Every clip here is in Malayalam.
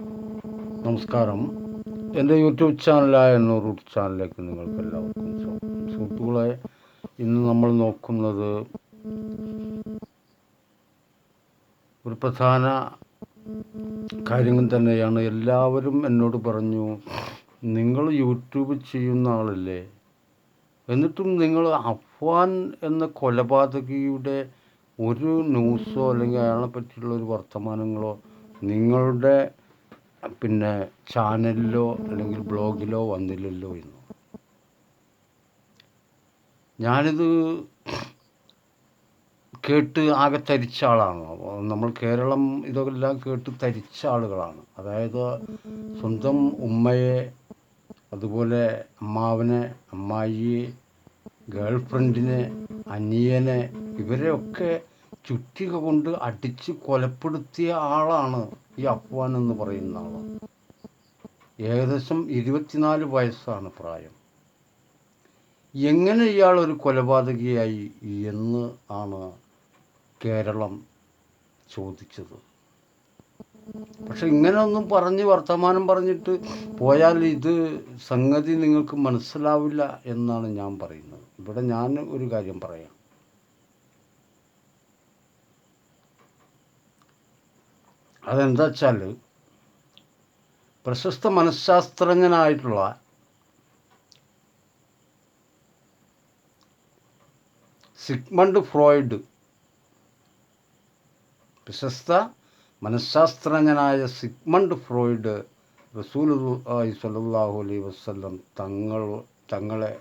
നമസ്കാരം. എന്റെ യൂട്യൂബ് ചാനലായ എണ്ണൂറ് ചാനലിലേക്ക് നിങ്ങൾക്ക് എല്ലാവർക്കും സ്വാഗതം. സുഹൃത്തുക്കളെ ഇന്ന് നമ്മൾ നോക്കുന്നത് ഒരു പ്രധാന കാര്യങ്ങൾ തന്നെയാണ്. എല്ലാവരും എന്നോട് പറഞ്ഞു നിങ്ങൾ യൂട്യൂബ് ചെയ്യുന്ന ആളല്ലേ? എന്നിട്ടും നിങ്ങൾ അഫ്വാൻ എന്ന കൊലപാതകിയുടെ ഒരു ന്യൂസോ അല്ലെങ്കിൽ അയാളെ പറ്റിയുള്ള ഒരു വർത്തമാനങ്ങളോ നിങ്ങളുടെ പിന്നെ ചാനലിലോ അല്ലെങ്കിൽ ബ്ലോഗിലോ വന്നില്ലല്ലോ എന്ന് ഞാനിത് കേട്ട് ആകെ തരിച്ച ആളാണ്. നമ്മൾ കേരളം ഇതെല്ലാം കേട്ട് തരിച്ച ആളുകളാണ്. അതായത് സ്വന്തം ഉമ്മയെ അതുപോലെ അമ്മാവനെ അമ്മായിയെ ഗേൾ ഫ്രണ്ടിനെ അനിയനെ ഇവരെയൊക്കെ ചുറ്റിക കൊണ്ട് അടിച്ച് കൊലപ്പെടുത്തിയ ആളാണ് ഈ അഫ്വാൻ എന്ന് പറയുന്ന ആൾ ഏകദേശം ഇരുപത്തിനാല് വയസ്സാണ് പ്രായം. എങ്ങനെ ഇയാൾ ഒരു കൊലപാതകിയായി എന്ന് ആണ് കേരളം ചോദിച്ചത്. പക്ഷെ ഇങ്ങനെയൊന്നും പറഞ്ഞ് വർത്തമാനം പറഞ്ഞിട്ട് പോയാൽ ഇത് സംഗതി നിങ്ങൾക്ക് മനസ്സിലാവില്ല എന്നാണ് ഞാൻ പറയുന്നത്. ഇവിടെ ഞാൻ ഒരു കാര്യം പറയാം. അതെന്താ വെച്ചാൽ പ്രശസ്ത മനഃശാസ്ത്രജ്ഞനായിട്ടുള്ള സിഗ്മണ്ട് ഫ്രോയിഡ് പ്രശസ്ത മനഃശാസ്ത്രജ്ഞനായ സിഗ്മണ്ട് ഫ്രോയിഡ് റസൂൽ സല്ലാഹു അലൈഹി വസ്ലം തങ്ങൾ തങ്ങളെ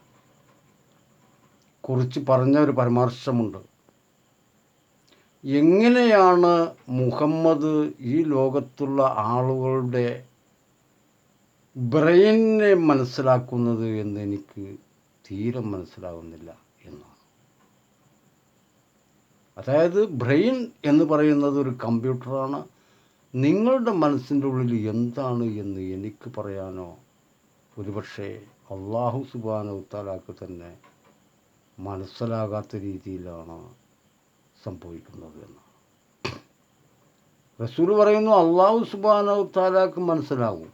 കുറിച്ച് പറഞ്ഞ ഒരു പരാമർശമുണ്ട്. എങ്ങനെയാണ് മുഹമ്മദ് ഈ ലോകത്തുള്ള ആളുകളുടെ ബ്രെയിനെ മനസ്സിലാക്കുന്നത് എന്ന് എനിക്ക് തീരെ മനസ്സിലാകുന്നില്ല എന്നാണ്. അതായത് ബ്രെയിൻ എന്ന് പറയുന്നത് ഒരു കമ്പ്യൂട്ടറാണ്. നിങ്ങളുടെ മനസ്സിന്റെ ഉള്ളിൽ എന്താണ് എന്ന് എനിക്ക് പറയാനോ? ഒരുപക്ഷെ അള്ളാഹു സുബാന ഉത്താലാക്ക് തന്നെ മനസ്സിലാകാത്ത രീതിയിലാണ് സംഭവിക്കുന്നത് എന്ന്. റസൂൽ പറയുന്നു അള്ളാഹു സുബാന താലാക്ക് മനസ്സിലാകും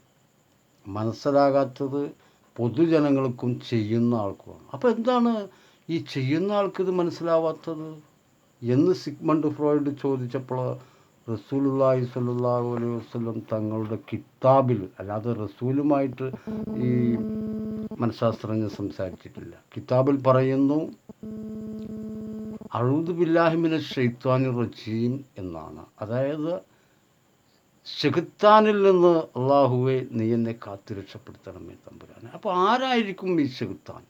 മനസ്സിലാകാത്തത് പൊതുജനങ്ങൾക്കും ചെയ്യുന്ന ആൾക്കുമാണ്. അപ്പോൾ എന്താണ് ഈ ചെയ്യുന്ന ആൾക്ക് ഇത് മനസ്സിലാവാത്തത്? എന്ന് സിഗ്മണ്ട് ഫ്രോയിഡ് ചോദിച്ചപ്പോൾ റസൂലുള്ളാഹി സ്വല്ലല്ലാഹു അലൈഹി വസ്ലം തങ്ങളുടെ കിതാബിൽ അല്ലാതെ റസൂലുമായിട്ട് ഈ മനഃശാസ്ത്രജ്ഞ സംസാരിച്ചിട്ടില്ല. കിതാബിൽ പറയുന്നു അഴുദ് ബില്ലാഹിമിന് ഷെയ്ത്താനി റജീം എന്നാണ്. അതായത് ഷെഹുത്താനിൽ നിന്ന് അള്ളാഹുവെ നീ എന്നെ കാത്തു രക്ഷപ്പെടുത്തണമേ തമ്പുരാനെ. അപ്പോൾ ആരായിരിക്കും ഈ ഷെഹുത്താൻ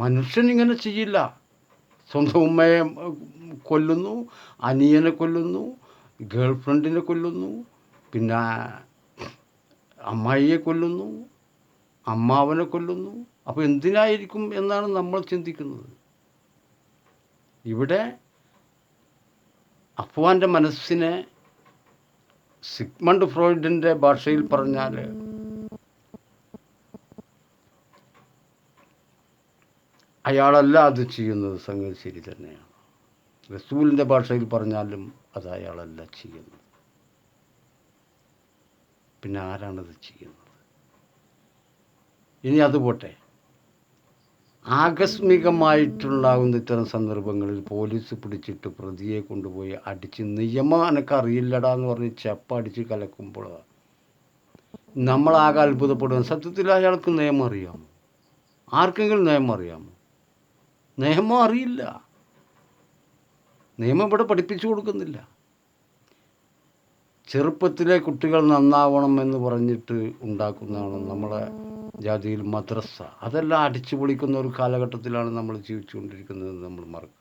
മനുഷ്യൻ ഇങ്ങനെ ചെയ്യില്ല. സ്വന്തം ഉമ്മയെ കൊല്ലുന്നു അനിയനെ കൊല്ലുന്നു ഗേൾ ഫ്രണ്ടിനെ കൊല്ലുന്നു പിന്നെ അമ്മായിയെ കൊല്ലുന്നു അമ്മാവനെ കൊല്ലുന്നു. അപ്പോൾ എന്തിനായിരിക്കും എന്നാണ് നമ്മൾ ചിന്തിക്കുന്നത്. ഇവിടെ അഫ്വാന്റെ മനസ്സിനെ സിഗ്മണ്ട് ഫ്രോയിഡിന്റെ ഭാഷയിൽ പറഞ്ഞാൽ അയാളല്ല അത് ചെയ്യുന്നത് സംഗതി ശരി തന്നെയാണ്. റസൂലിന്റെ ഭാഷയിൽ പറഞ്ഞാലും അത് അയാളല്ല ചെയ്യുന്നത്. പിന്നെ ആരാണത് ചെയ്യുന്നത്? ഇനി അത് പോട്ടെ. ആകസ്മികമായിട്ടുണ്ടാകുന്ന ഇത്തരം സന്ദർഭങ്ങളിൽ പോലീസ് പിടിച്ചിട്ട് പ്രതിയെ കൊണ്ടുപോയി അടിച്ച് നിയമം എനക്ക് അറിയില്ലടാ എന്ന് പറഞ്ഞ് ചെപ്പ അടിച്ച് കലക്കുമ്പോൾ നമ്മളാകെ അത്ഭുതപ്പെടുക സത്യത്തിൽ അയാൾക്ക് നിയമം അറിയാമോ? ആർക്കെങ്കിലും നിയമം അറിയാമോ? നിയമം അറിയില്ല. നിയമം ഇവിടെ പഠിപ്പിച്ചു കൊടുക്കുന്നില്ല. ചെറുപ്പത്തിലെ കുട്ടികൾ നന്നാവണം എന്ന് പറഞ്ഞിട്ട് ഉണ്ടാക്കുന്നതാണ് നമ്മളെ ജാതിയിൽ മദ്രസ. അതെല്ലാം അടിച്ചു പൊളിക്കുന്ന ഒരു കാലഘട്ടത്തിലാണ് നമ്മൾ ജീവിച്ചുകൊണ്ടിരിക്കുന്നത് നമ്മൾ മറക്കരുത്.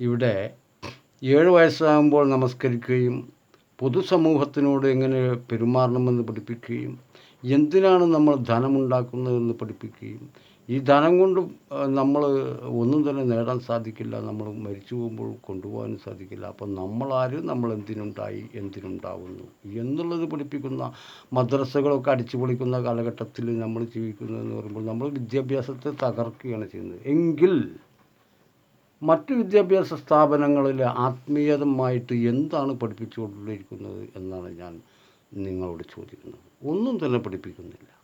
ഇവിടെ ഏഴ് വയസ്സാകുമ്പോൾ നമസ്കരിക്കുകയും പൊതുസമൂഹത്തിനോട് എങ്ങനെ പെരുമാറണമെന്ന് പഠിപ്പിക്കുകയും എന്തിനാണ് നമ്മൾ ധനമുണ്ടാക്കുന്നതെന്ന് പഠിപ്പിക്കുകയും ഈ ധനം കൊണ്ട് നമ്മൾ ഒന്നും തന്നെ നേടാൻ സാധിക്കില്ല. നമ്മൾ മരിച്ചു പോകുമ്പോൾ കൊണ്ടുപോകാനും സാധിക്കില്ല. അപ്പം നമ്മളാര് നമ്മൾ എന്തിനുണ്ടായി എന്തിനുണ്ടാവുന്നു? എന്നുള്ളത് പഠിപ്പിക്കുന്ന മദ്രസകളൊക്കെ അടിച്ചു പൊളിക്കുന്ന കാലഘട്ടത്തിൽ നമ്മൾ ജീവിക്കുന്നതെന്ന് പറയുമ്പോൾ നമ്മൾ വിദ്യാഭ്യാസത്തെ തകർക്കുകയാണ് ചെയ്യുന്നത്. എങ്കിൽ മറ്റു വിദ്യാഭ്യാസ സ്ഥാപനങ്ങളിൽ ആത്മീയതമായിട്ട് എന്താണ് പഠിപ്പിച്ചുകൊണ്ടിരിക്കുന്നത് എന്നാണ് ഞാൻ നിങ്ങളോട് ചോദിക്കുന്നത്. ഒന്നും തന്നെ പഠിപ്പിക്കുന്നില്ല.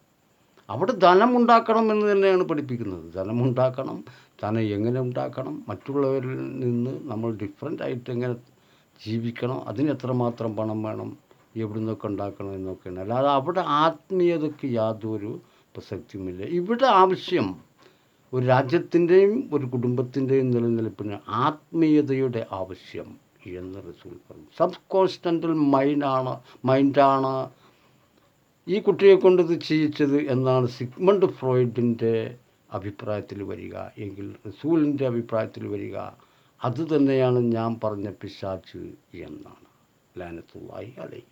അവിടെ ധനമുണ്ടാക്കണം എന്ന് തന്നെയാണ് പഠിപ്പിക്കുന്നത്. ധനമുണ്ടാക്കണം ധനം എങ്ങനെ ഉണ്ടാക്കണം മറ്റുള്ളവരിൽ നിന്ന് നമ്മൾ ഡിഫറെന്റ് ആയിട്ട് എങ്ങനെ ജീവിക്കണം അതിന് എത്രമാത്രം പണം വേണം എവിടെ നിന്നൊക്കെ ഉണ്ടാക്കണം എന്നൊക്കെയാണ്. അല്ലാതെ അവിടെ ആത്മീയതയ്ക്ക് യാതൊരു പ്രസക്തിയുമില്ല. ഇവിടെ ആവശ്യം ഒരു രാജ്യത്തിന്റെയും ഒരു കുടുംബത്തിന്റെയും നിലനിൽപ്പിന് ആത്മീയതയുടെ ആവശ്യം എന്ന് റസൂൽ പറഞ്ഞു. സബ് കോൺസ്റ്റന്റൽ മൈൻഡാണ് മൈൻഡാണ് ഈ കുട്ടിയെ കൊണ്ട് ഇത് ചെയ്യിച്ചത് എന്നാണ് സിഗ്മണ്ട് ഫ്രോയിഡിന്റെ അഭിപ്രായത്തിൽ വരിക എങ്കിൽ റസൂലിന്റെ അഭിപ്രായത്തിൽ വരിക അത് തന്നെയാണ് ഞാൻ പറഞ്ഞ പിശാച്ച് എന്നാണ്. ലാനത്തുള്ളായി അലൈഹി.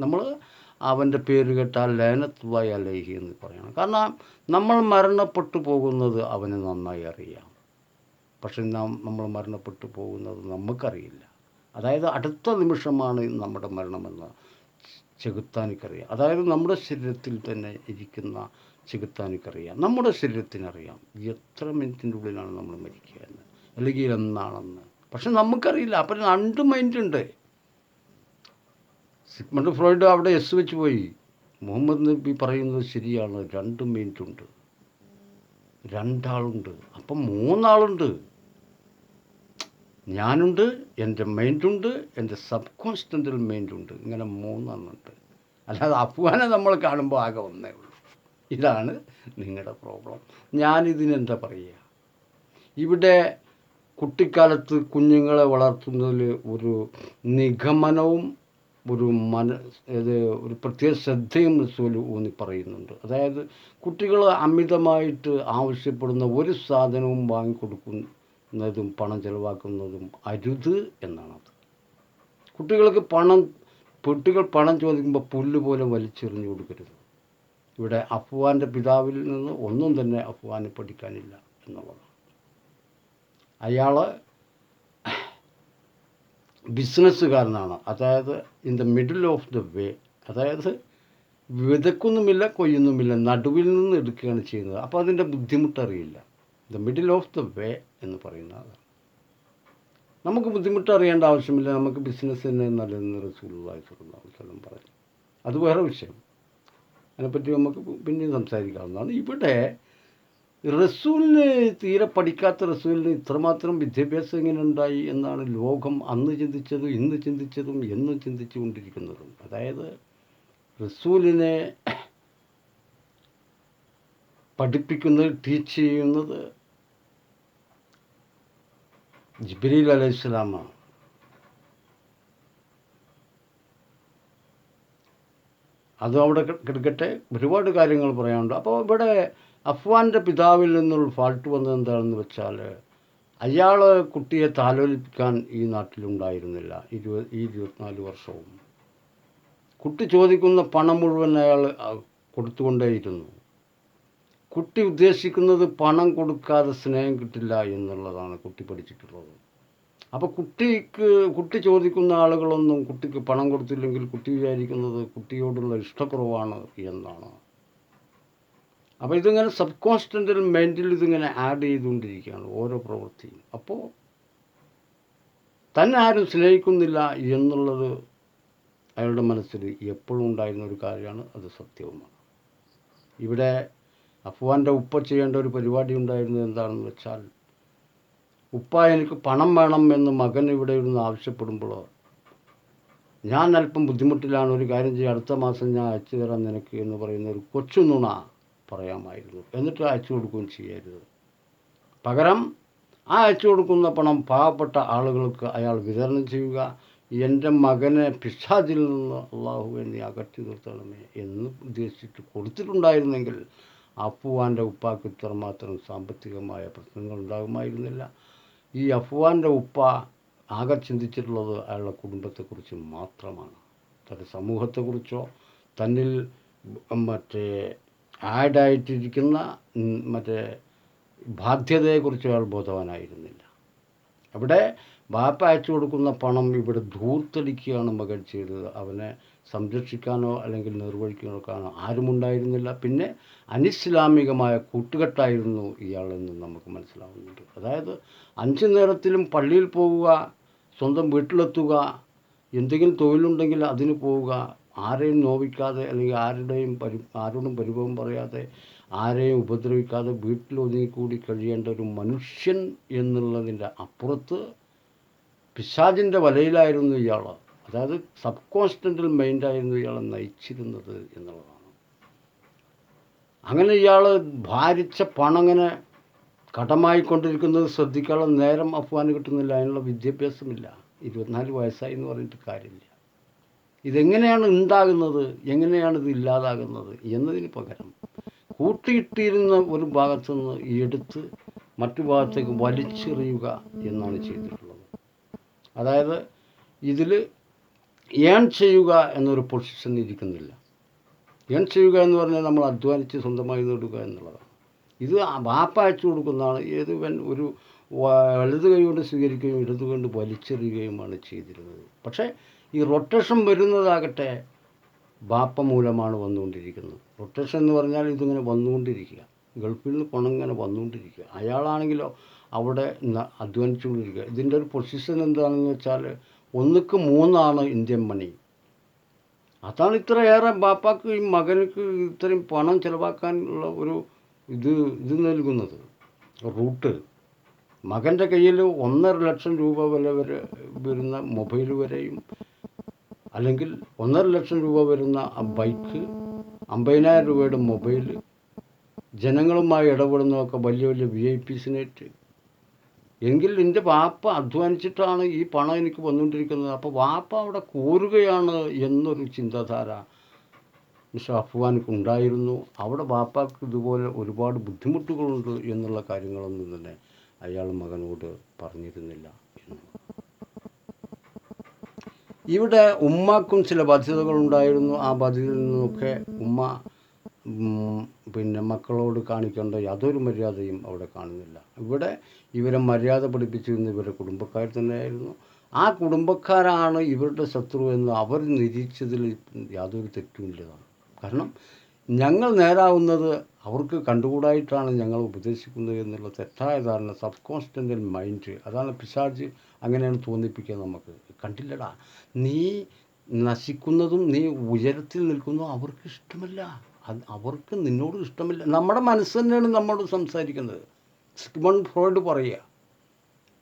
നമ്മൾ അവന്റെ പേര് കേട്ടാൽ ലാനത്തുള്ളായി അലൈഹി എന്ന് പറയണം. കാരണം നമ്മൾ മരണപ്പെട്ടു പോകുന്നത് അവന് നന്നായി അറിയാം. പക്ഷെ നാം നമ്മൾ മരണപ്പെട്ടു പോകുന്നത് നമുക്കറിയില്ല. അതായത് അടുത്ത നിമിഷമാണ് നമ്മുടെ മരണമെന്ന് ചെകുത്താനിക്കറിയാം. അതായത് നമ്മുടെ ശരീരത്തിൽ തന്നെ ഇരിക്കുന്ന ചെകുത്താനിക്കറിയാം. നമ്മുടെ ശരീരത്തിനറിയാം എത്ര മിനിറ്റിന്റെ ഉള്ളിലാണ് നമ്മൾ മരിക്കുക എന്ന്. അല്ലെങ്കിൽ എന്നാണെന്ന്. പക്ഷെ നമുക്കറിയില്ല. അപ്പം രണ്ട് മൈൻഡ് ഉണ്ട് സിഗ്മണ്ട് ഫ്രോയിഡ് അവിടെ എസ് വെച്ച് പോയി. മുഹമ്മദ് നബി പറയുന്നത് ശരിയാണ്. രണ്ട് മൈൻഡ് ഉണ്ട് രണ്ടാളുണ്ട്. അപ്പം മൂന്നാളുണ്ട്. ഞാനുണ്ട് എന്റെ മൈൻഡുണ്ട് എന്റെ സബ് കോൺസ്റ്റന്റൽ മൈൻഡുണ്ട്. ഇങ്ങനെ മൂന്നെണ്ണുണ്ട് അല്ലാതെ അഫ്വാനെ നമ്മൾ കാണുമ്പോൾ ആകെ ഒന്നേ ഉള്ളൂ. ഇതാണ് നിങ്ങളുടെ പ്രോബ്ലം. ഞാനിതിനെന്താ പറയുക? ഇവിടെ കുട്ടിക്കാലത്ത് കുഞ്ഞുങ്ങളെ വളർത്തുന്നതിൽ ഒരു നിഗമനവും ഒരു മന ഇത് ഒരു പ്രത്യേക ശ്രദ്ധയും റസൂൽ ഊന്നി പറയുന്നുണ്ട്. അതായത് കുട്ടികൾ അമിതമായിട്ട് ആവശ്യപ്പെടുന്ന ഒരു സാധനവും വാങ്ങിക്കൊടുക്കുന്നതും പണം ചെലവാക്കുന്നതും അരുത് എന്നാണത്. കുട്ടികൾക്ക് പണം കുട്ടികൾ പണം ചോദിക്കുമ്പോൾ പുല്ല് പോലെ വലിച്ചെറിഞ്ഞു കൊടുക്കരുത്. ഇവിടെ അഫ്വാന്റെ പിതാവിൽ നിന്ന് ഒന്നും തന്നെ അഫ്വാന് പഠിക്കാനില്ല എന്നുള്ളതാണ് അയാൾ ബിസിനസ്സുകാരനാണ്. അതായത് in the middle of the way അതായത് വിതക്കുന്നുമില്ല കൊയ്യുന്നുമില്ല നടുവിൽ നിന്ന് എടുക്കുകയാണ് ചെയ്യുന്നത്. അപ്പോൾ അതിന്റെ ബുദ്ധിമുട്ടറിയില്ല. The middle of the way എന്ന് പറയുന്നത്. നമുക്ക് ബുദ്ധിമുട്ട് അറിയേണ്ട ആവശ്യമില്ല. നമുക്ക് ബിസിനസ് തന്നെ നല്ലതെന്ന് റസൂലുള്ളാഹി സ്വല്ലല്ലാഹു പറഞ്ഞു. അത് വേറെ വിഷയം. അതിനെപ്പറ്റി നമുക്ക് പിന്നെയും സംസാരിക്കാവുന്നതാണ്. ഇവിടെ റസൂലിന് തീരെ പഠിക്കാത്ത റസൂലിന് ഇത്രമാത്രം വിദ്യാഭ്യാസം എങ്ങനെ ഉണ്ടായി എന്നാണ് ലോകം അന്ന് ചിന്തിച്ചതും ഇന്ന് ചിന്തിച്ചതും എന്നും ചിന്തിച്ചു കൊണ്ടിരിക്കുന്നതും അതായത് റസൂലിനെ പഠിപ്പിക്കുന്നത് ടീച്ച് ചെയ്യുന്നത് ജിബ്രീൽ അലൈഹി സ്വലാമാണ് അതും അവിടെ കിടക്കട്ടെ ഒരുപാട് കാര്യങ്ങൾ പറയാനുണ്ട്. അപ്പോൾ ഇവിടെ അഫ്വാന്റെ പിതാവിൽ നിന്നുള്ള ഫാൾട്ട് വന്നത് എന്താണെന്ന് വെച്ചാൽ അയാൾ കുട്ടിയെ താലോലിപ്പിക്കാൻ ഈ നാട്ടിലുണ്ടായിരുന്നില്ല. ഇരുപത് ഈ ഇരുപത്തിനാല് വർഷവും. കുട്ടി ചോദിക്കുന്ന പണം മുഴുവൻ അയാൾ കൊടുത്തുകൊണ്ടേയിരുന്നു. കുട്ടി ഉദ്ദേശിക്കുന്നത് പണം കൊടുക്കാതെ സ്നേഹം കിട്ടില്ല എന്നുള്ളതാണ് കുട്ടി പഠിച്ചിട്ടുള്ളത്. അപ്പോൾ കുട്ടിക്ക് കുട്ടി ചോദിക്കുന്ന ആളുകളൊന്നും കുട്ടിക്ക് പണം കൊടുത്തില്ലെങ്കിൽ കുട്ടി വിചാരിക്കുന്നത് കുട്ടിയോടുള്ള ഇഷ്ടക്കുറവാണ് എന്നാണ്. അപ്പോൾ ഇതിങ്ങനെ സബ് കോൺസ്റ്റന്റൽ മൈൻഡിൽ ഇതിങ്ങനെ ആഡ് ചെയ്തുകൊണ്ടിരിക്കുകയാണ് ഓരോ പ്രവൃത്തിയും. അപ്പോൾ തന്നെ ആരും സ്നേഹിക്കുന്നില്ല എന്നുള്ളത് അയാളുടെ മനസ്സിൽ എപ്പോഴും ഉണ്ടായിരുന്ന ഒരു കാര്യമാണ് അത് സത്യവുമാണ്. ഇവിടെ അഫ്വാന്റെ ഉപ്പ ചെയ്യേണ്ട ഒരു പരിപാടി ഉണ്ടായിരുന്നത് എന്താണെന്ന് വെച്ചാൽ ഉപ്പ എനിക്ക് പണം വേണം എന്ന് മകൻ ഇവിടെ ഇരുന്ന് ആവശ്യപ്പെടുമ്പോൾ ഞാൻ അല്പം ബുദ്ധിമുട്ടിലാണ് ഒരു കാര്യം ചെയ്യുക അടുത്ത മാസം ഞാൻ അയച്ചു തരാം നിനക്ക് എന്ന് പറയുന്ന ഒരു കൊച്ചു നുണ പറയാമായിരുന്നു. എന്നിട്ട് അയച്ചു കൊടുക്കുകയും ചെയ്യരുത്. പകരം ആ അയച്ചു കൊടുക്കുന്ന പണം പാവപ്പെട്ട ആളുകൾക്ക് അയാൾ വിതരണം ചെയ്യുക എന്റെ മകനെ പിശാചിൽ നിന്ന് അള്ളാഹു എന്നെ അകറ്റി നിർത്തണമേ എന്ന് ഉദ്ദേശിച്ചിട്ട് കൊടുത്തിട്ടുണ്ടായിരുന്നെങ്കിൽ അഫ്വാന്റെ ഉപ്പാക്ക് ഇത്രമാത്രം സാമ്പത്തികമായ പ്രശ്നങ്ങൾ ഉണ്ടാകുമായിരുന്നില്ല ഈ അഫ്വാന്റെ ഉപ്പ ആകെ ചിന്തിച്ചിട്ടുള്ളത് അയാളുടെ കുടുംബത്തെക്കുറിച്ച് മാത്രമാണ്. തന്റെ സമൂഹത്തെക്കുറിച്ചോ തന്നിൽ മറ്റേ ആഡായിട്ടിരിക്കുന്ന മറ്റേ ബാധ്യതയെക്കുറിച്ചോ അയാൾ ബോധവാനായിരുന്നില്ല. അവിടെ ബാപ്പ അയച്ചു കൊടുക്കുന്ന പണം ഇവിടെ ധൂർത്തടിക്കുകയാണ് മകൻ ചെയ്തത്. അവനെ സംരക്ഷിക്കാനോ അല്ലെങ്കിൽ നിർവഹിക്കാനോ ആരുമുണ്ടായിരുന്നില്ല. പിന്നെ അനിസ്ലാമികമായ കൂട്ടുകെട്ടായിരുന്നു ഇയാളെന്ന് നമുക്ക് മനസ്സിലാവുന്നുണ്ട്. അതായത് അഞ്ച് നേരത്തിലും പള്ളിയിൽ പോവുക സ്വന്തം വീട്ടിലെത്തുക എന്തെങ്കിലും തൊഴിലുണ്ടെങ്കിൽ അതിന് പോവുക ആരെയും നോവിക്കാതെ അല്ലെങ്കിൽ ആരുടെയും പരി ആരോടും പരിഭവം പറയാതെ ആരെയും ഉപദ്രവിക്കാതെ വീട്ടിൽ ഒതുങ്ങിക്കൂടി കഴിയേണ്ട ഒരു മനുഷ്യൻ എന്നുള്ളതിന്റെ അപ്പുറത്ത് പിശാചിന്റെ വലയിലായിരുന്നു ഇയാൾ അതായത് സബ് കോൺസ്റ്റന്റൽ മൈൻഡായിരുന്നു ഇയാളെ നയിച്ചിരുന്നത് എന്നുള്ളതാണ്. അങ്ങനെ ഇയാൾ ഭാരിച്ച പണം കടമായി കടമായിക്കൊണ്ടിരിക്കുന്നത് ശ്രദ്ധിക്കാനുള്ള നേരം അഫ്വാന് കിട്ടുന്നില്ല അതിനുള്ള വിദ്യാഭ്യാസമില്ല. ഇരുപത്തിനാല് വയസ്സായി എന്ന് പറഞ്ഞിട്ട് കാര്യമില്ല. ഇതെങ്ങനെയാണ് ഉണ്ടാകുന്നത്? എങ്ങനെയാണ് ഇത് ഇല്ലാതാകുന്നത് എന്നതിന് പകരം കൂട്ടിയിട്ടിരുന്ന ഒരു ഭാഗത്തു നിന്ന് എടുത്ത് മറ്റു ഭാഗത്തേക്ക് വലിച്ചെറിയുക എന്നാണ് ചെയ്തിട്ടുള്ളത്. അതായത് ഇതിൽ ഏൺ ചെയ്യുക എന്നൊരു പൊസിഷൻ ഇരിക്കുന്നില്ല. ഏൺ ചെയ്യുക എന്ന് പറഞ്ഞാൽ നമ്മൾ അധ്വാനിച്ച് സ്വന്തമായി നേടുക എന്നുള്ളതാണ്. ഇത് വാപ്പ അയച്ചു കൊടുക്കുന്നതാണ്. ഏത് ഒരു വലത് കൈ കൊണ്ട് സ്വീകരിക്കുകയും ഇടത് കൊണ്ട് വലിച്ചെറിയുകയുമാണ് ചെയ്തിരുന്നത്. പക്ഷേ ഈ റൊട്ടേഷൻ വരുന്നതാകട്ടെ ബാപ്പ മൂലമാണ് വന്നുകൊണ്ടിരിക്കുന്നത്. റൊട്ടേഷൻ എന്ന് പറഞ്ഞാൽ ഇതിങ്ങനെ വന്നുകൊണ്ടിരിക്കുക. ഗൾഫിൽ നിന്ന് പണം ഇങ്ങനെ വന്നുകൊണ്ടിരിക്കുക. അയാളാണെങ്കിലോ അവിടെ അധ്വാനിച്ചുകൊണ്ടിരിക്കുക. ഇതിന്റെ ഒരു പൊസിഷൻ എന്താണെന്ന് വെച്ചാൽ ഒന്നുക്ക് മൂന്നാണ് ഇന്ത്യൻ മണി അതാണ് ഇത്രയേറെ ബാപ്പാക്ക് ഈ മകനക്ക് ഇത്രയും പണം ചിലവാക്കാനുള്ള ഒരു ഇത് ഇത് നൽകുന്നത്. റൂട്ട്. മകന്റെ കയ്യിൽ ഒന്നര ലക്ഷം രൂപ വില വരെ വരുന്ന മൊബൈൽ വരെയും അല്ലെങ്കിൽ ഒന്നര ലക്ഷം രൂപ വരുന്ന ബൈക്ക് അമ്പതിനായിരം രൂപയുടെ മൊബൈൽ ജനങ്ങളുമായി ഇടപെടുന്നതൊക്കെ വലിയ വലിയ വി ഐ പിസിനായിട്ട് എങ്കിൽ എന്റെ വാപ്പ അധ്വാനിച്ചിട്ടാണ് ഈ പണം എനിക്ക് വന്നുകൊണ്ടിരിക്കുന്നത്. അപ്പോൾ വാപ്പ അവിടെ കോരുകയാണ് എന്നൊരു ചിന്താധാര മിസ്റ്റർ അഫ്വാനിക്ക് ഉണ്ടായിരുന്നു. അവിടെ വാപ്പാക്ക് ഇതുപോലെ ഒരുപാട് ബുദ്ധിമുട്ടുകളുണ്ട് എന്നുള്ള കാര്യങ്ങളൊന്നും തന്നെ അയാൾ മകനോട് പറഞ്ഞിരുന്നില്ല. ഇവിടെ ഉമ്മാക്കും ചില ബാധ്യതകളുണ്ടായിരുന്നു ആ ബാധ്യതയിൽ നിന്നൊക്കെ ഉമ്മ പിന്നെ മക്കളോട് കാണിക്കേണ്ട യാതൊരു മര്യാദയും അവിടെ കാണുന്നില്ല. ഇവിടെ ഇവരെ മര്യാദ പഠിപ്പിച്ചിരുന്ന ഇവരുടെ കുടുംബക്കാർ തന്നെയായിരുന്നു. ആ കുടുംബക്കാരാണ് ഇവരുടെ ശത്രു എന്ന് അവർ നിരീക്ഷിച്ചതിൽ യാതൊരു തെറ്റുമില്ലതാണ് കാരണം ഞങ്ങൾ നേരാവുന്നത് അവർക്ക് കണ്ടുകൂടായിട്ടാണ് ഞങ്ങൾ ഉപദേശിക്കുന്നത് എന്നുള്ള തെറ്റായ ധാരണ സബ് കോൺസ്റ്റന്റൽ മൈൻഡ് അതാണ് പിശാജ് അങ്ങനെയാണ് തോന്നിപ്പിക്കുക നമുക്ക്. കണ്ടില്ലടാ നീ നശിക്കുന്നതും നീ ഉയരത്തിൽ നിൽക്കുന്നതും അവർക്ക് ഇഷ്ടമല്ല. അവർക്ക് നിന്നോട് ഇഷ്ടമില്ല. നമ്മുടെ മനസ്സ് തന്നെയാണ് നമ്മോട് സംസാരിക്കുന്നത്. സിഗ്മൺ ഫ്രോയിഡ് പറയുക.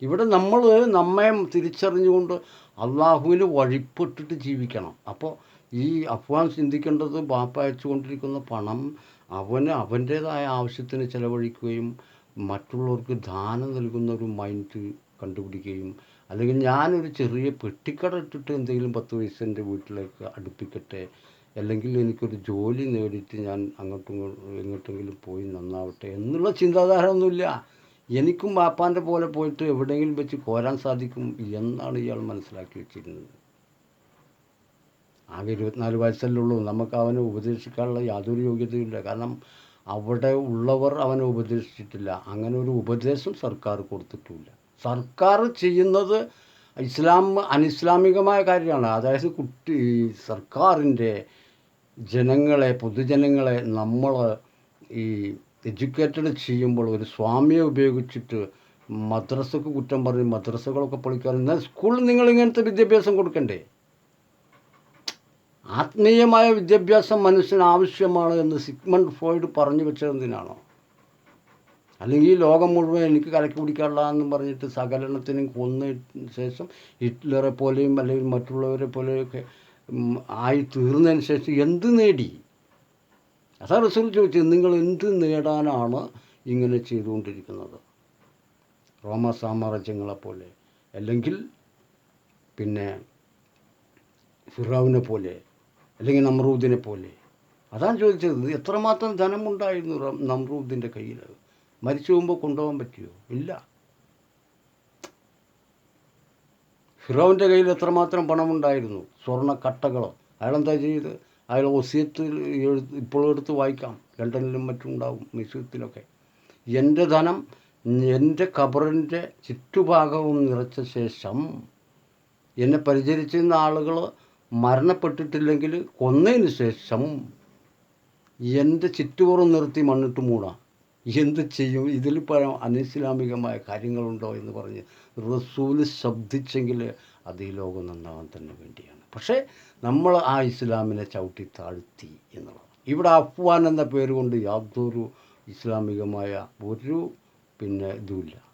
ഇവിടെ നമ്മൾ നമ്മെ തിരിച്ചറിഞ്ഞുകൊണ്ട് അള്ളാഹുവിന് വഴിപ്പെട്ടിട്ട് ജീവിക്കണം. അപ്പോൾ ഈ അഫ്വാൻ ചിന്തിക്കേണ്ടത് ബാപ്പ അയച്ചുകൊണ്ടിരിക്കുന്ന പണം അവന് അവന്റേതായ ആവശ്യത്തിന് ചിലവഴിക്കുകയും മറ്റുള്ളവർക്ക് ദാനം നൽകുന്ന ഒരു മൈൻഡ് കണ്ടുപിടിക്കുകയും അല്ലെങ്കിൽ ഞാനൊരു ചെറിയ പെട്ടിക്കട ഇട്ടിട്ട് എന്തെങ്കിലും പത്ത് പൈസ എന്റെ വീട്ടിലേക്ക് അടുപ്പിക്കട്ടെ അല്ലെങ്കിൽ എനിക്കൊരു ജോലി നേടിയിട്ട് ഞാൻ അങ്ങോട്ടും എങ്ങോട്ടെങ്കിലും പോയി നന്നാവട്ടെ എന്നുള്ള ചിന്താധാര ഒന്നുമില്ല എനിക്കും ബാപ്പാന്റെ പോലെ പോയിട്ട് എവിടെയെങ്കിലും വെച്ച് കോരാൻ സാധിക്കും എന്നാണ് ഇയാൾ മനസ്സിലാക്കി വെച്ചിരുന്നത്. ആകെ ഇരുപത്തിനാല് വയസ്സല്ലേ ഉള്ളൂ. നമുക്ക് അവനെ ഉപദേശിക്കാനുള്ള യാതൊരു യോഗ്യതയില്ല കാരണം അവിടെ ഉള്ളവർ അവനെ ഉപദേശിച്ചിട്ടില്ല. അങ്ങനെ ഒരു ഉപദേശം സർക്കാർ കൊടുത്തിട്ടില്ല സർക്കാർ ചെയ്യുന്നത് ഇസ്ലാം അനിസ്ലാമികമായ കാര്യമാണ്. അതായത് കുട്ടി സർക്കാരിന്റെ ജനങ്ങളെ പൊതുജനങ്ങളെ നമ്മൾ ഈ എഡ്യൂക്കേറ്റഡ് ചെയ്യുമ്പോൾ ഒരു സ്വാമിയെ ഉപയോഗിച്ചിട്ട് മദ്രസക്ക് കുറ്റം പറഞ്ഞ് മദ്രസകളൊക്കെ പൊളിക്കാൻ എന്നാൽ സ്കൂളിൽ നിങ്ങൾ ഇങ്ങനത്തെ വിദ്യാഭ്യാസം കൊടുക്കണ്ടേ? ആത്മീയമായ വിദ്യാഭ്യാസം മനുഷ്യന് ആവശ്യമാണ് എന്ന് സിഗ്മണ്ട് ഫ്രോയിഡ് പറഞ്ഞു വെച്ചതെന്തിനാണോ അല്ലെങ്കിൽ ഈ ലോകം മുഴുവൻ എനിക്ക് കലക്കി പിടിക്കാനുള്ളതെന്ന് പറഞ്ഞിട്ട് സകലനത്തിനും കൊന്നതിന് ശേഷം ഹിറ്റ്ലറെ പോലെയും അല്ലെങ്കിൽ മറ്റുള്ളവരെ പോലെയൊക്കെ ആയി ശേഷം എന്ത് നേടി? അതാ റസൂൽ ചോദിച്ചത് നിങ്ങൾ എന്ത് നേടാനാണ് ഇങ്ങനെ ചെയ്തുകൊണ്ടിരിക്കുന്നത്? റോമ സാമ്രാജ്യങ്ങളെ പോലെ അല്ലെങ്കിൽ പിന്നെ ഫിറാവിനെ പോലെ അല്ലെങ്കിൽ നമ്രൂദിനെ പോലെ അതാണ് ചോദിച്ചത്. എത്രമാത്രം ധനമുണ്ടായിരുന്നു നമ്രൂദിന്റെ കയ്യിൽ മരിച്ചു പോകുമ്പോൾ കൊണ്ടുപോകാൻ പറ്റിയോ? ഇല്ല. ഫിറോവിന്റെ കയ്യിൽ എത്രമാത്രം പണമുണ്ടായിരുന്നു? സ്വർണ കട്ടകളോ? അയാളെന്താ ചെയ്ത്? അയാൾ ഒസിയത്തിൽ എഴുത്ത് ഇപ്പോഴും എടുത്ത് വായിക്കാം. ലണ്ടനിലും മറ്റും ഉണ്ടാവും മ്യൂസിയത്തിലൊക്കെ എന്റെ ധനം എന്റെ ഖബറിന്റെ ചുറ്റുഭാഗവും നിറച്ച ശേഷം എന്നെ പരിചരിച്ചിരുന്ന ആളുകൾ മരണപ്പെട്ടിട്ടില്ലെങ്കിൽ കൊന്നതിന് ശേഷം എന്റെ ചുറ്റുപുറം നിർത്തി മണ്ണിട്ട് മൂടാം. എന്ത് ചെയ്യും? ഇതിൽ പല അനിസ്ലാമികമായ കാര്യങ്ങളുണ്ടോ എന്ന് പറഞ്ഞ് റസൂൽ ശബ്ദിച്ചെങ്കിൽ അത് ഈ ലോകം നന്നാവാൻ തന്നെ വേണ്ടിയാണ്. പക്ഷേ നമ്മൾ ആ ഇസ്ലാമിനെ ചവിട്ടി താഴ്ത്തി എന്നുള്ളത് ഇവിടെ അഫ്വാൻ എന്ന പേരുകൊണ്ട് യാതൊരു ഇസ്ലാമികമായ ഒരു പിന്നെ ഇതുമില്ല.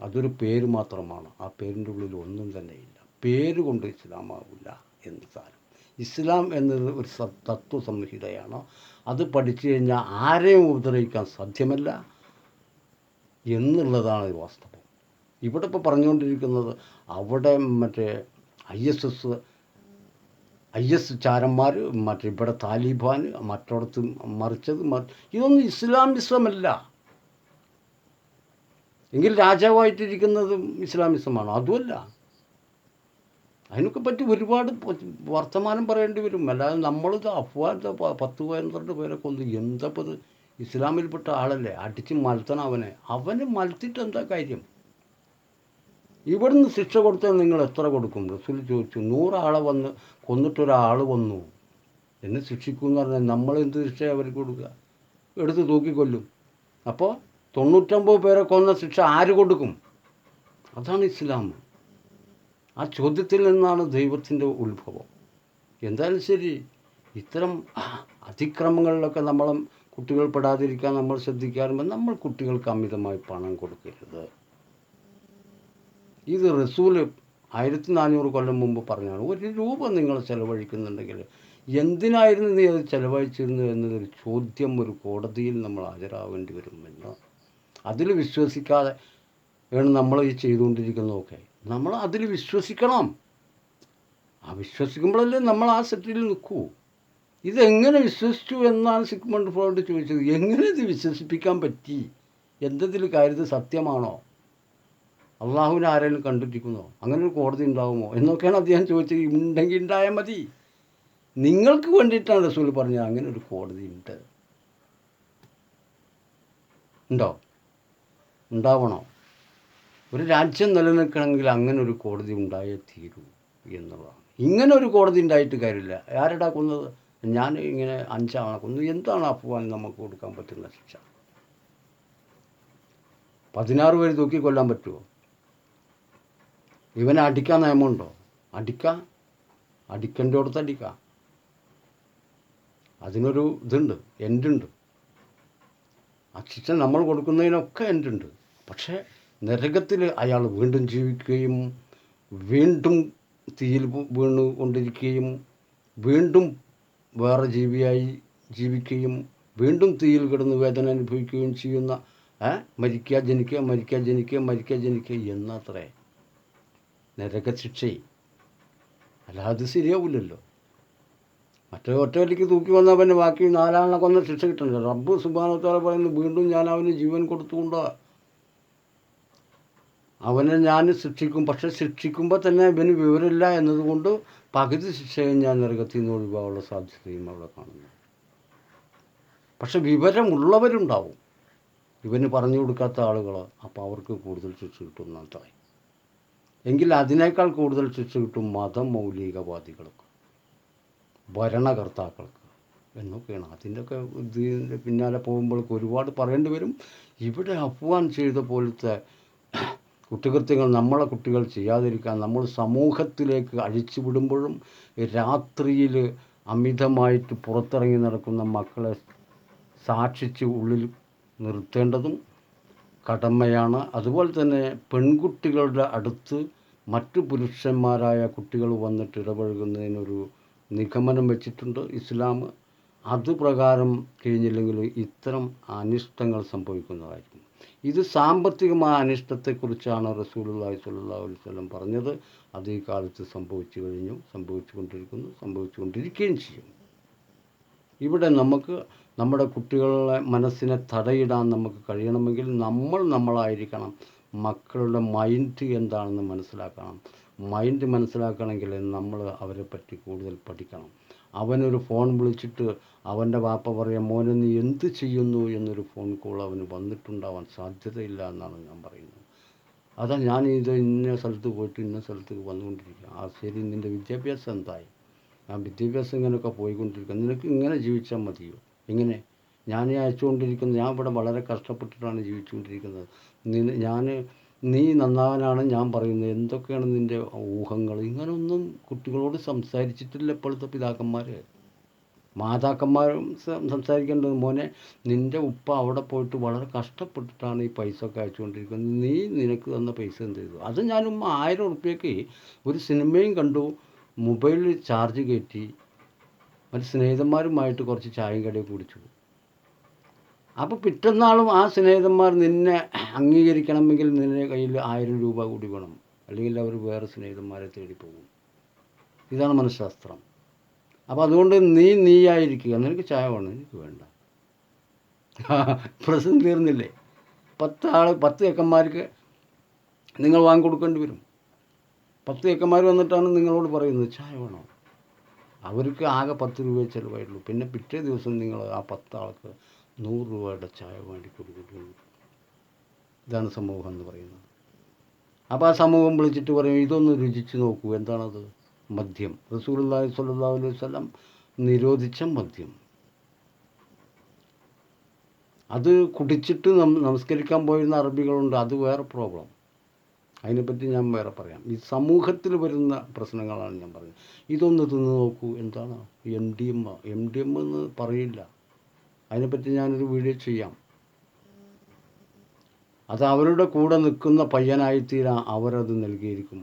അതൊരു പേര് മാത്രമാണ്. ആ പേരിന്റെ ഉള്ളിൽ ഒന്നും തന്നെയില്ല പേര് കൊണ്ട് ഇസ്ലാമാവില്ല എന്ന് സാരം. ഇസ്ലാം എന്നത് ഒരു തത്വസംഹിതയാണ്. അത് പഠിച്ചു കഴിഞ്ഞാൽ ആരെയും ഉപദ്രവിക്കാൻ സാധ്യമല്ല എന്നുള്ളതാണ് വാസ്തവം. ഇവിടെ ഇപ്പോൾ പറഞ്ഞുകൊണ്ടിരിക്കുന്നത് അവിടെ മറ്റേ I S S I S ചാരന്മാർ മറ്റേ ഇവിടെ താലിബാൻ മറ്റോടത്ത് മറിച്ചത് ഇതൊന്നും ഇസ്ലാമിസമല്ല. എങ്കിൽ രാജാവായിട്ടിരിക്കുന്നതും ഇസ്ലാമിസമാണ്. അതുമല്ല. അതിനൊക്കെ പറ്റി ഒരുപാട് വർത്തമാനം പറയേണ്ടി വരും. അല്ലാതെ നമ്മളിത് അഫ്വാൻ പത്ത് പന്ത്രണ്ട് പേരെ കൊന്ന് എന്തപ്പത് ഇസ്ലാമിൽപ്പെട്ട ആളല്ലേ? അടിച്ച് മലത്തണം അവനെ. അവന് മലത്തിട്ട് എന്താ കാര്യം? ഇവിടുന്ന് ശിക്ഷ കൊടുത്താൽ നിങ്ങൾ എത്ര കൊടുക്കും? റസൂൽ ചോദിച്ചു നൂറാളെ വന്ന് കൊന്നിട്ടൊരാൾ വന്നു. എന്നെ ശിക്ഷിക്കും എന്ന് പറഞ്ഞാൽ നമ്മൾ എന്ത് ശിക്ഷ അവർക്ക് കൊടുക്കുക? എടുത്ത് തൂക്കിക്കൊല്ലും. അപ്പോൾ തൊണ്ണൂറ്റൊമ്പത് പേരെ കൊന്ന ശിക്ഷ ആര് കൊടുക്കും? അതാണ് ഇസ്ലാം. ആ ചോദ്യത്തിൽ നിന്നാണ് ദൈവത്തിന്റെ ഉത്ഭവം. എന്തായാലും ശരി ഇത്തരം അതിക്രമങ്ങളിലൊക്കെ നമ്മൾ കുട്ടികൾ പെടാതിരിക്കാൻ നമ്മൾ ശ്രദ്ധിക്കാറുമ്പോൾ നമ്മൾ കുട്ടികൾക്ക് അമിതമായി പണം കൊടുക്കരുത്. ഇത് റസൂൽ ആയിരത്തി നാനൂറ് കൊല്ലം മുമ്പ് പറഞ്ഞാണ്. ഒരു രൂപ നിങ്ങൾ ചെലവഴിക്കുന്നുണ്ടെങ്കിൽ എന്തിനായിരുന്നു നീ അത് ചെലവഴിച്ചിരുന്നു എന്നതൊരു ചോദ്യം ഒരു കോടതിയിൽ നമ്മൾ ഹാജരാകേണ്ടി വരുമെന്ന്. അതിൽ വിശ്വസിക്കാതെ ആണ് നമ്മൾ ഈ ചെയ്തുകൊണ്ടിരിക്കുന്നതൊക്കെ. നമ്മൾ അതിൽ വിശ്വസിക്കണം. ആ വിശ്വസിക്കുമ്പോഴല്ലേ നമ്മൾ ആ സെറ്റിൽ നിൽക്കൂ. ഇതെങ്ങനെ വിശ്വസിച്ചു എന്നാണ് സിഗ്മണ്ട് ഫ്രോയിഡ് ചോദിച്ചത്. എങ്ങനെ ഇത് വിശ്വസിപ്പിക്കാൻ പറ്റി? എന്തതിൽ കാര്യത്തിൽ സത്യമാണോ? അള്ളാഹുവിനെ ആരെങ്കിലും കണ്ടിരിക്കുന്നോ? അങ്ങനെ ഒരു കോടതി ഉണ്ടാകുമോ എന്നൊക്കെയാണ് അദ്ദേഹം ചോദിച്ചത്. ഉണ്ടെങ്കിൽ ഉണ്ടായാൽ മതി. നിങ്ങൾക്ക് വേണ്ടിയിട്ടാണ് റസൂൽ പറഞ്ഞത്. അങ്ങനെ ഒരു കോടതി ഉണ്ട്. ഉണ്ടോ? ഉണ്ടാവണോ? ഒരു രാജ്യം നിലനിൽക്കണമെങ്കിൽ അങ്ങനെ ഒരു കോടതി ഉണ്ടായേ തീരൂ എന്നുള്ളതാണ്. ഇങ്ങനെ ഒരു കോടതി ഉണ്ടായിട്ട് കാര്യമില്ല. ആരടാ കൊന്നത്? ഞാൻ ഇങ്ങനെ അഞ്ചാണ് കൊന്നു. എന്താണ് അഫ്വാൻ നമുക്ക് കൊടുക്കാൻ പറ്റുന്ന ശിക്ഷ? പതിനാറ് പേര് തൂക്കി കൊല്ലാൻ പറ്റുമോ ഇവനെ അടിക്കാൻ നിയമമുണ്ടോ? അടിക്കാം. അടിക്കേണ്ടടുത്ത് അടിക്കാം. അതിനൊരു ഇതുണ്ട് എൻഡുണ്ട് ആ ശിക്ഷ നമ്മൾ കൊടുക്കുന്നതിനൊക്കെ എൻഡുണ്ട് പക്ഷേ നരകത്തിൽ അയാൾ വീണ്ടും ജീവിക്കുകയും വീണ്ടും തീയിൽ വീണു കൊണ്ടിരിക്കുകയും വീണ്ടും വേറെ ജീവിയായി ജീവിക്കുകയും വീണ്ടും തീയിൽ കിടന്ന് വേദന അനുഭവിക്കുകയും ചെയ്യുന്ന മരിക്കുക ജനിക്കുക മരിക്കുക ജനിക്കുക മരിക്കുക ജനിക്കുക എന്നത്രേ നരകശിക്ഷയെ. അല്ലാതെ ശരിയാവില്ലല്ലോ. മറ്റേ ഒറ്റവലിക്ക് തൂക്കി വന്നവന് ബാക്കി നാലാളിനെ കൊന്ന ശിക്ഷ കിട്ടണ്ടേ റബ്ബ് സുബാനത്തോടെ പറയുന്നു വീണ്ടും ഞാൻ അവന് ജീവൻ കൊടുത്തുകൊണ്ട് അവനെ ഞാൻ ശിക്ഷിക്കും. പക്ഷെ ശിക്ഷിക്കുമ്പോൾ തന്നെ ഇവന് വിവരമില്ല എന്നതുകൊണ്ട് പകുതി ശിക്ഷയും ഞാൻ നരകത്തിൽ നിന്ന് ഒഴിവാനുള്ള സാധ്യതയും അവിടെ കാണുന്നു. പക്ഷെ വിവരമുള്ളവരുണ്ടാവും. ഇവന് പറഞ്ഞു കൊടുക്കാത്ത ആളുകൾ അപ്പോൾ അവർക്ക് കൂടുതൽ ശിക്ഷ കിട്ടും നന്നായി എങ്കിൽ അതിനേക്കാൾ കൂടുതൽ ശിക്ഷ കിട്ടും മതമൗലികവാദികൾക്ക് ഭരണകർത്താക്കൾക്ക് എന്നൊക്കെയാണ്. അതിന്റെയൊക്കെ ഇതിന്റെ പിന്നാലെ പോകുമ്പോഴേക്ക് ഒരുപാട് പറയേണ്ടി വരും. ഇവിടെ അഫ്വാൻ ചെയ്ത പോലത്തെ കുറ്റകൃത്യങ്ങൾ നമ്മളെ കുട്ടികൾ ചെയ്യാതിരിക്കാൻ നമ്മൾ സമൂഹത്തിലേക്ക് അഴിച്ചു വിടുമ്പോഴും രാത്രിയിൽ അമിതമായിട്ട് പുറത്തിറങ്ങി നടക്കുന്ന മക്കളെ സാക്ഷിച്ച് ഉള്ളിൽ നിർത്തേണ്ടതും കടമയാണ്. അതുപോലെ തന്നെ പെൺകുട്ടികളുടെ അടുത്ത് മറ്റു പുരുഷന്മാരായ കുട്ടികൾ വന്നിട്ട് ഇടപഴകുന്നതിനൊരു നിഗമനം വെച്ചിട്ടുണ്ട് ഇസ്ലാം. അതുപ്രകാരം കഴിഞ്ഞില്ലെങ്കിൽ ഇത്തരം അനിഷ്ടങ്ങൾ സംഭവിക്കുന്നതായിരിക്കും. ഇത് സാമ്പത്തികമായ അനിഷ്ടത്തെക്കുറിച്ചാണ് റസൂലുള്ളാഹി സ്വല്ലല്ലാഹു അലൈഹി വസല്ലം പറഞ്ഞത്. അത് ഈ കാലത്ത് സംഭവിച്ചു കഴിഞ്ഞു സംഭവിച്ചുകൊണ്ടിരിക്കുന്നു സംഭവിച്ചുകൊണ്ടിരിക്കുകയും ചെയ്യും ഇവിടെ നമുക്ക് നമ്മുടെ കുട്ടികളുടെ മനസ്സിനെ തടയിടാൻ നമുക്ക് കഴിയണമെങ്കിൽ നമ്മൾ നമ്മളായിരിക്കണം. മക്കളുടെ മൈൻഡ് എന്താണെന്ന് മനസ്സിലാക്കണം. മൈൻഡ് മനസ്സിലാക്കണമെങ്കിൽ നമ്മൾ അവരെ പറ്റി കൂടുതൽ പഠിക്കണം. അവനൊരു ഫോൺ വിളിച്ചിട്ട് അവന്റെ വാപ്പ പറയാം മോനെ നീ എന്ത് ചെയ്യുന്നു? എന്നൊരു ഫോൺ കോൾ അവന് വന്നിട്ടുണ്ടാവാൻ സാധ്യതയില്ല എന്നാണ് ഞാൻ പറയുന്നത്. അതാ ഞാൻ ഇത് ഇന്ന സ്ഥലത്ത് പോയിട്ട് ഇന്ന സ്ഥലത്തേക്ക് വന്നുകൊണ്ടിരിക്കുക. ആ ശരി നിന്റെ വിദ്യാഭ്യാസം എന്തായി? ആ വിദ്യാഭ്യാസം ഇങ്ങനെയൊക്കെ പോയിക്കൊണ്ടിരിക്കുക. നിനക്ക് ഇങ്ങനെ ജീവിച്ചാൽ മതിയോ? ഇങ്ങനെ? ഞാൻ അയച്ചുകൊണ്ടിരിക്കുന്നത് ഞാൻ ഇവിടെ വളരെ കഷ്ടപ്പെട്ടിട്ടാണ് ജീവിച്ചുകൊണ്ടിരിക്കുന്നത്. നീ ഞാൻ നീ നന്നാവാനാണ് ഞാൻ പറയുന്നത്. എന്തൊക്കെയാണ് നിന്റെ ഊഹങ്ങൾ? ഇങ്ങനൊന്നും കുട്ടികളോട് സംസാരിച്ചിട്ടില്ല ഇപ്പോഴത്തെ പിതാക്കന്മാർ മാതാക്കന്മാരും സംസാരിക്കേണ്ടത് മോനെ നിന്റെ ഉപ്പ അവിടെ പോയിട്ട് വളരെ കഷ്ടപ്പെട്ടിട്ടാണ് ഈ പൈസ ഒക്കെ അയച്ചുകൊണ്ടിരിക്കുന്നത്. നീ നിനക്ക് തന്ന പൈസ എന്ത് ചെയ്തു? അത് ഞാനും ആയിരം ഉറുപ്പ്യക്ക് ഒരു സിനിമയും കണ്ടു. മൊബൈലിൽ ചാർജ് കയറ്റി. മറ്റ് സ്നേഹിതന്മാരുമായിട്ട് കുറച്ച് ചായയും കടയും കുടിച്ചു. അപ്പോൾ പിറ്റന്നാളും ആ സ്നേഹിതന്മാർ നിന്നെ അംഗീകരിക്കണമെങ്കിൽ നിന്നെ കയ്യിൽ ആയിരം രൂപ കൂടി വേണം. അല്ലെങ്കിൽ അവർ വേറെ സ്നേഹിതന്മാരെ തേടി പോകും. ഇതാണ് മനഃശാസ്ത്രം. അപ്പോൾ അതുകൊണ്ട് നീ നീയായിരിക്കുക. നിനക്ക് ചായ വേണം? എനിക്ക് വേണ്ട. പ്രശ്നം തീർന്നില്ലേ? പത്ത് ആൾ പത്ത് ചെക്കന്മാർക്ക് നിങ്ങൾ വാങ്ങിക്കൊടുക്കേണ്ടി വരും. പത്ത് ചെക്കന്മാർ വന്നിട്ടാണ് നിങ്ങളോട് പറയുന്നത് ചായ വേണോ? അവർക്ക് ആകെ പത്ത് രൂപ ചിലവായിട്ടുള്ളൂ. പിന്നെ പിറ്റേ ദിവസം നിങ്ങൾ ആ പത്താൾക്ക് നൂറ് രൂപയുടെ ചായ വേണ്ടി കൊടുക്കുന്നു ഇതാണ് സമൂഹം എന്ന് പറയുന്നത്. അപ്പോൾ ആ സമൂഹം വിളിച്ചിട്ട് പറയും ഇതൊന്ന് രുചിച്ച് നോക്കൂ. എന്താണത്? മദ്യം. റസൂലുള്ളാഹി സ്വല്ലല്ലാഹു അലൈഹി നിരോധിച്ച മദ്യം. അത് കുടിച്ചിട്ട് നമസ്കരിക്കാൻ പോയിരുന്ന അറബികളുണ്ട്. അത് വേറെ പ്രോബ്ലം അതിനെപ്പറ്റി ഞാൻ വേറെ പറയാം. ഈ സമൂഹത്തിൽ വരുന്ന പ്രശ്നങ്ങളാണ് ഞാൻ പറയുന്നത് ഇതൊന്ന് തിന്ന് നോക്കൂ. എന്താണ്? M D M M D M എന്ന് പറയില്ല. അതിനെപ്പറ്റി ഞാനൊരു വീഡിയോ ചെയ്യാം. അത് അവരുടെ കൂടെ നിൽക്കുന്ന പയ്യനായിത്തീരാ അവരത് നൽകിയിരിക്കും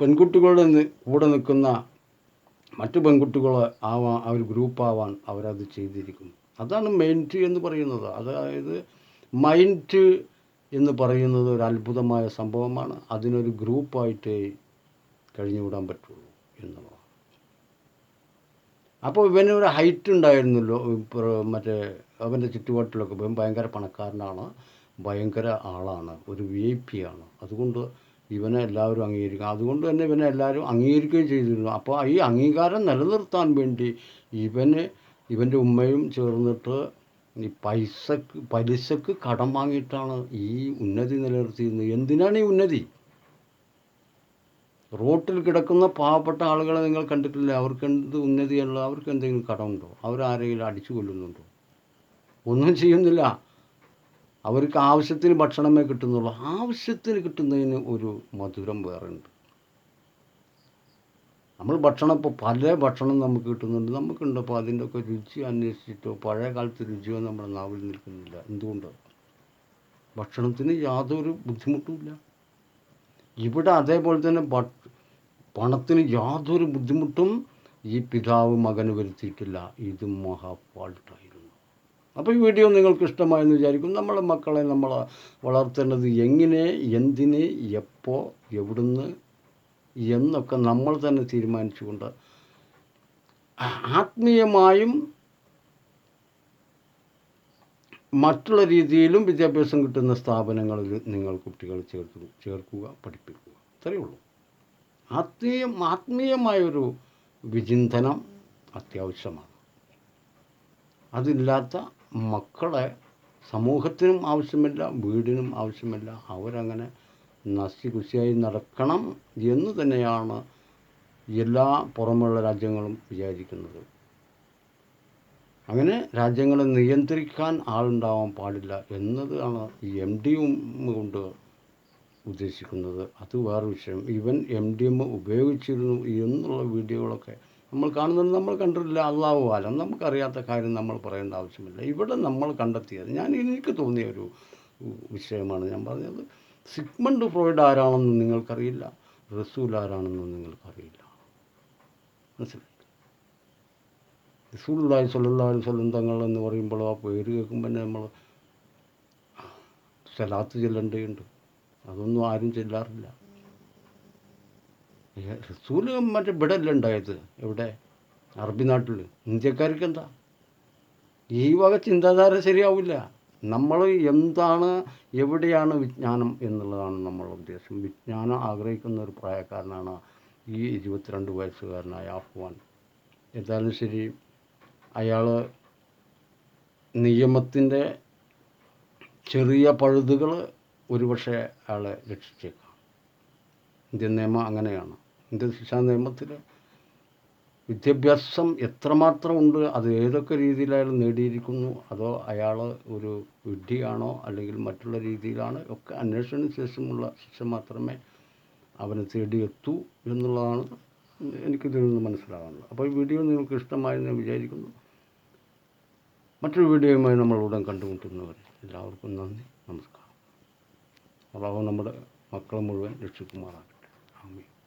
പെൺകുട്ടികളുടെ കൂടെ നിൽക്കുന്ന മറ്റു പെൺകുട്ടികൾ ആവാൻ അവർ ഗ്രൂപ്പാവാൻ അവരത് ചെയ്തിരിക്കുന്നു. അതാണ് മൈൻഡ് എന്ന് പറയുന്നത്. അതായത് മൈൻഡ് എന്ന് പറയുന്നത് ഒരു അത്ഭുതമായ സംഭവമാണ്. അതിനൊരു ഗ്രൂപ്പായിട്ട് കഴിഞ്ഞുവിടാൻ പറ്റുള്ളൂ എന്നുള്ളതാണ്. അപ്പോൾ ഇവന് ഒരു ഹൈറ്റ് ഉണ്ടായിരുന്നല്ലോ. മറ്റേ അവന്റെ ചുറ്റുപാട്ടിലൊക്കെ ഭയങ്കര പണക്കാരനാണ്. ഭയങ്കര ആളാണ്. ഒരു വി ഐ പി ആണ്. അതുകൊണ്ട് ഇവനെ എല്ലാവരും അംഗീകരിക്കും. അതുകൊണ്ട് തന്നെ ഇവനെ എല്ലാവരും അംഗീകരിക്കുകയും ചെയ്തിരുന്നു. അപ്പോൾ ഈ അംഗീകാരം നിലനിർത്താൻ വേണ്ടി ഇവന് ഇവന്റെ ഉമ്മയും ചേർന്നിട്ട് ഈ പൈസക്ക് പലിശക്ക് കടം വാങ്ങിയിട്ടാണ് ഈ ഉന്നതി നിലനിർത്തിയിരുന്നത്. എന്തിനാണ് ഈ ഉന്നതി? റോട്ടിൽ കിടക്കുന്ന പാവപ്പെട്ട ആളുകളെ നിങ്ങൾ കണ്ടിട്ടില്ല? അവർക്ക് എന്ത് ഉന്നതിയുള്ള അവർക്ക് എന്തെങ്കിലും കടമുണ്ടോ? അവരാരെങ്കിലും അടിച്ചു കൊല്ലുന്നുണ്ടോ? ഒന്നും ചെയ്യുന്നില്ല. അവർക്ക് ആവശ്യത്തിന് ഭക്ഷണമേ കിട്ടുന്നുള്ളൂ. ആവശ്യത്തിന് കിട്ടുന്നതിന് ഒരു മധുരം വേറെ ഉണ്ട് നമ്മൾ ഭക്ഷണം ഇപ്പോൾ പല ഭക്ഷണം നമുക്ക് കിട്ടുന്നുണ്ട്. നമുക്കുണ്ട്. അപ്പോൾ അതിന്റെ ഒക്കെ രുചി അന്വേഷിച്ചിട്ടോ പഴയ കാലത്ത് രുചിയോ നമ്മുടെ നാവിൽ നിൽക്കുന്നില്ല. എന്തുകൊണ്ട് ഭക്ഷണത്തിന് യാതൊരു ബുദ്ധിമുട്ടുമില്ല ഇവിടെ അതേപോലെ തന്നെ പണത്തിന് യാതൊരു ബുദ്ധിമുട്ടും ഈ പിതാവ് മകന് വരുത്തിയിട്ടില്ല. ഇത് മഹാ ഫാൾട്ടായിരുന്നു അപ്പോൾ ഈ വീഡിയോ നിങ്ങൾക്ക് ഇഷ്ടമായെന്ന് വിചാരിക്കും. നമ്മളെ മക്കളെ നമ്മൾ വളർത്തേണ്ടത് എങ്ങനെ എന്തിന് എപ്പോൾ എവിടുന്ന് എന്നൊക്കെ നമ്മൾ തന്നെ തീരുമാനിച്ചുകൊണ്ട് ആത്മീയമായും മറ്റുള്ള രീതിയിലും വിദ്യാഭ്യാസം കിട്ടുന്ന സ്ഥാപനങ്ങളിൽ നിങ്ങൾ കുട്ടികളെ ചേർക്കുക ചേർക്കുക പഠിപ്പിക്കുക. ഇത്രയേ ഉള്ളൂ. ആത്മീയം ആത്മീയമായൊരു വിചിന്തനം അത്യാവശ്യമാണ്. അതില്ലാത്ത മക്കളെ സമൂഹത്തിനും ആവശ്യമില്ല വീടിനും ആവശ്യമില്ല. അവരങ്ങനെ നശികുശിയായി നടക്കണം എന്ന് തന്നെയാണ് എല്ലാ പുറമുള്ള രാജ്യങ്ങളും വിചാരിക്കുന്നത്. അങ്ങനെ രാജ്യങ്ങളെ നിയന്ത്രിക്കാൻ ആളുണ്ടാവാൻ പാടില്ല എന്നതാണ് ഈ എം ഡി എം കൊണ്ട് ഉദ്ദേശിക്കുന്നത്. അത് വേറെ വിഷയം. ഇവൻ എം ഡി എം ഉപയോഗിച്ചിരുന്നു എന്നുള്ള വീഡിയോകളൊക്കെ നമ്മൾ കാണുന്നത് നമ്മൾ കണ്ടിട്ടില്ല അള്ളാഹു ആലം. നമുക്കറിയാത്ത കാര്യം നമ്മൾ പറയേണ്ട ആവശ്യമില്ല. ഇവിടെ നമ്മൾ കണ്ടെത്തിയത് ഞാൻ എനിക്ക് തോന്നിയ ഒരു വിഷയമാണ് ഞാൻ പറഞ്ഞത്. സിഗ്മണ്ട് ഫ്രോയിഡ് ആരാണെന്ന് നിങ്ങൾക്കറിയില്ല റസൂൽ ആരാണെന്ന് നിങ്ങൾക്കറിയില്ല. മനസ്സിലായി? സ്വല്ലല്ലാഹു അലൈഹി വസല്ലം തങ്ങൾ എന്ന് പറയുമ്പോൾ ആ പേര് കേൾക്കുമ്പോൾ തന്നെ നമ്മൾ സ്ഥലത്ത് ചെല്ലേണ്ടതുണ്ട്. അതൊന്നും ആരും ചെല്ലാറില്ല. റസൂൽ മറ്റേ ഇവിടെ അല്ല ഉണ്ടായത്? എവിടെ? അറബി നാട്ടിൽ ഇന്ത്യക്കാർക്ക് എന്താ? ഈ വക ചിന്താധാര ശരിയാവില്ല. നമ്മൾ എന്താണ് എവിടെയാണ് വിജ്ഞാനം എന്നുള്ളതാണ് നമ്മളുടെ ഉദ്ദേശം. വിജ്ഞാനം ആഗ്രഹിക്കുന്ന ഒരു പ്രായക്കാരനാണ് ഈ ഇരുപത്തിരണ്ട് വയസ്സുകാരനായ അഫ്വാൻ എന്തായാലും ശരി അയാൾ നിയമത്തിന്റെ ചെറിയ പഴുതുകൾ ഒരുപക്ഷെ അയാളെ രക്ഷിച്ചേക്കാം. ഇന്ത്യൻ നിയമം അങ്ങനെയാണ്. ഇന്ത്യൻ ശിക്ഷാ നിയമത്തിൽ വിദ്യാഭ്യാസം എത്രമാത്രം ഉണ്ട് അത് ഏതൊക്കെ രീതിയിൽ അയാൾ നേടിയിരിക്കുന്നു അതോ അയാൾ ഒരു വിഡ്ഢിയാണോ അല്ലെങ്കിൽ മറ്റുള്ള രീതിയിലാണ് ഒക്കെ അന്വേഷണ ശേഷമുള്ള ശിക്ഷ മാത്രമേ അവനെ തേടിയെത്തൂ എന്നുള്ളതാണ് എനിക്കിതിൽ നിന്ന് മനസ്സിലാകാനുള്ളത് അപ്പോൾ ഈ വീഡിയോ നിങ്ങൾക്ക് ഇഷ്ടമായി ഞാൻ വിചാരിക്കുന്നു. മറ്റൊരു വീഡിയോയുമായി നമ്മൾ ഉടൻ കണ്ടുമുട്ടുന്നവർ എല്ലാവർക്കും നന്ദി നമസ്കാരം. അള്ളാഹു നമ്മുടെ മക്കളെ മുഴുവൻ 阿门。